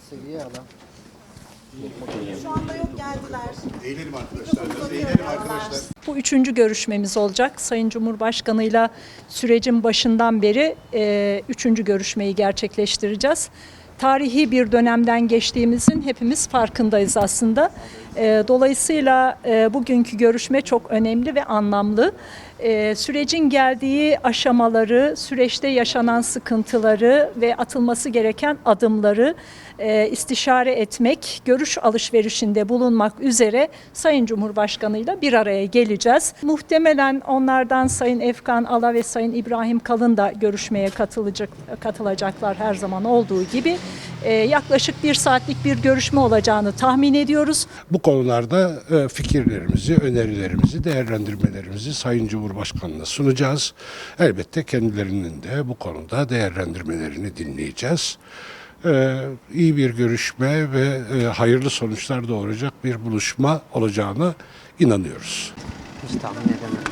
Seviye adam. Şu anda yok geldiler. Eğlenelim arkadaşlar. Eğlenelim arkadaşlar. Bu üçüncü görüşmemiz olacak. Sayın Cumhurbaşkanı'yla sürecin başından beri e, üçüncü görüşmeyi gerçekleştireceğiz. Tarihi bir dönemden geçtiğimizin hepimiz farkındayız aslında. E, dolayısıyla e, bugünkü görüşme çok önemli ve anlamlı. E, sürecin geldiği aşamaları, süreçte yaşanan sıkıntıları ve atılması gereken adımları e, istişare etmek, görüş alışverişinde bulunmak üzere Sayın Cumhurbaşkanı'yla bir araya geleceğiz. Muhtemelen onlardan Sayın Efkan Ala ve Sayın İbrahim Kalın da görüşmeye katılacak, katılacaklar her zaman olduğu gibi. E, yaklaşık bir saatlik bir görüşme olacağını tahmin ediyoruz. Bu konularda e, fikirlerimizi, önerilerimizi, değerlendirmelerimizi Sayın Cumhurbaşkanı'na sunacağız. Elbette kendilerinin de bu konuda değerlendirmelerini dinleyeceğiz. E, iyi bir görüşme ve e, hayırlı sonuçlar doğuracak bir buluşma olacağına inanıyoruz. Hiç tahmin edemem.